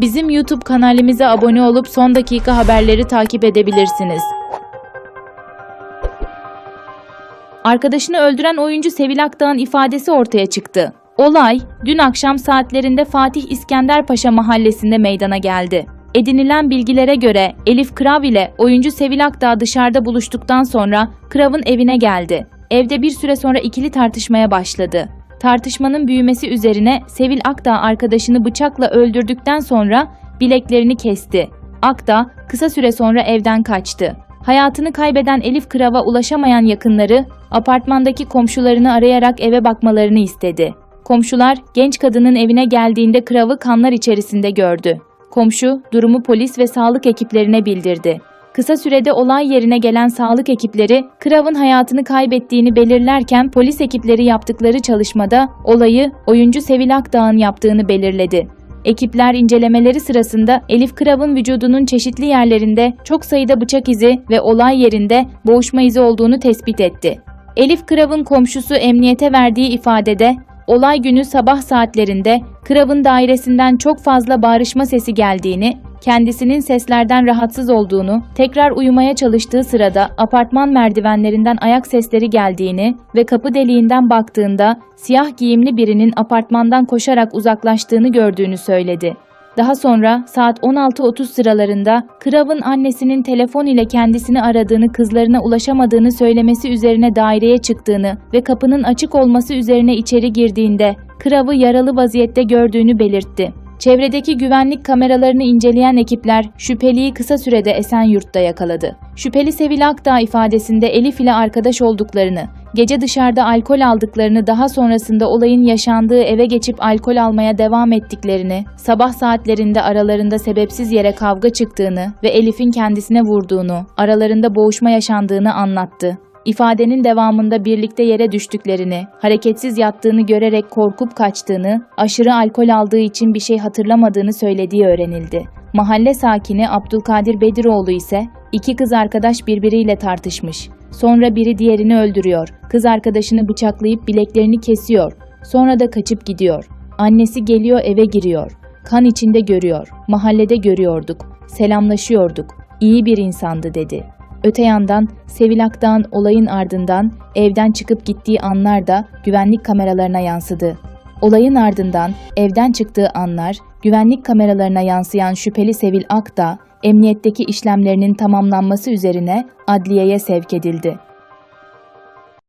Bizim YouTube kanalimize abone olup son dakika haberleri takip edebilirsiniz. Arkadaşını öldüren oyuncu Sevil Akdağ'ın ifadesi ortaya çıktı. Olay dün akşam saatlerinde Fatih İskender Paşa mahallesinde meydana geldi. Edinilen bilgilere göre Elif Krav ile oyuncu Sevil Akdağ dışarıda buluştuktan sonra Krav'ın evine geldi. Evde bir süre sonra ikili tartışmaya başladı. Tartışmanın büyümesi üzerine Sevil Akdağ arkadaşını bıçakla öldürdükten sonra bileklerini kesti. Akdağ kısa süre sonra evden kaçtı. Hayatını kaybeden Elif Krav'a ulaşamayan yakınları apartmandaki komşularını arayarak eve bakmalarını istedi. Komşular genç kadının evine geldiğinde Krav'ı kanlar içerisinde gördü. Komşu durumu polis ve sağlık ekiplerine bildirdi. Kısa sürede olay yerine gelen sağlık ekipleri Krav'ın hayatını kaybettiğini belirlerken polis ekipleri yaptıkları çalışmada olayı oyuncu Sevil Akdağ'ın yaptığını belirledi. Ekipler incelemeleri sırasında Elif Krav'ın vücudunun çeşitli yerlerinde çok sayıda bıçak izi ve olay yerinde boğuşma izi olduğunu tespit etti. Elif Krav'ın komşusu emniyete verdiği ifadede olay günü sabah saatlerinde Krav'ın dairesinden çok fazla bağırışma sesi geldiğini, kendisinin seslerden rahatsız olduğunu, tekrar uyumaya çalıştığı sırada apartman merdivenlerinden ayak sesleri geldiğini ve kapı deliğinden baktığında siyah giyimli birinin apartmandan koşarak uzaklaştığını gördüğünü söyledi. Daha sonra saat 16.30 sıralarında Krav'ın annesinin telefon ile kendisini aradığını kızlarına ulaşamadığını söylemesi üzerine daireye çıktığını ve kapının açık olması üzerine içeri girdiğinde Krav'ı yaralı vaziyette gördüğünü belirtti. Çevredeki güvenlik kameralarını inceleyen ekipler şüpheliyi kısa sürede Esenyurt'ta yakaladı. Şüpheli Sevil Akdağ ifadesinde Elif ile arkadaş olduklarını, gece dışarıda alkol aldıklarını daha sonrasında olayın yaşandığı eve geçip alkol almaya devam ettiklerini, sabah saatlerinde aralarında sebepsiz yere kavga çıktığını ve Elif'in kendisine vurduğunu, aralarında boğuşma yaşandığını anlattı. İfadenin devamında birlikte yere düştüklerini, hareketsiz yattığını görerek korkup kaçtığını, aşırı alkol aldığı için bir şey hatırlamadığını söylediği öğrenildi. Mahalle sakini Abdülkadir Bediroğlu ise iki kız arkadaş birbiriyle tartışmış. Sonra biri diğerini öldürüyor. Kız arkadaşını bıçaklayıp bileklerini kesiyor. Sonra da kaçıp gidiyor. Annesi geliyor eve giriyor. Kan içinde görüyor. Mahallede görüyorduk. Selamlaşıyorduk. İyi bir insandı dedi. Öte yandan Sevil Akdağ'ın olayın ardından evden çıkıp gittiği anlar da güvenlik kameralarına yansıdı. Olayın ardından evden çıktığı anlar güvenlik kameralarına yansıyan şüpheli Sevil Akdağ, emniyetteki işlemlerinin tamamlanması üzerine adliyeye sevk edildi.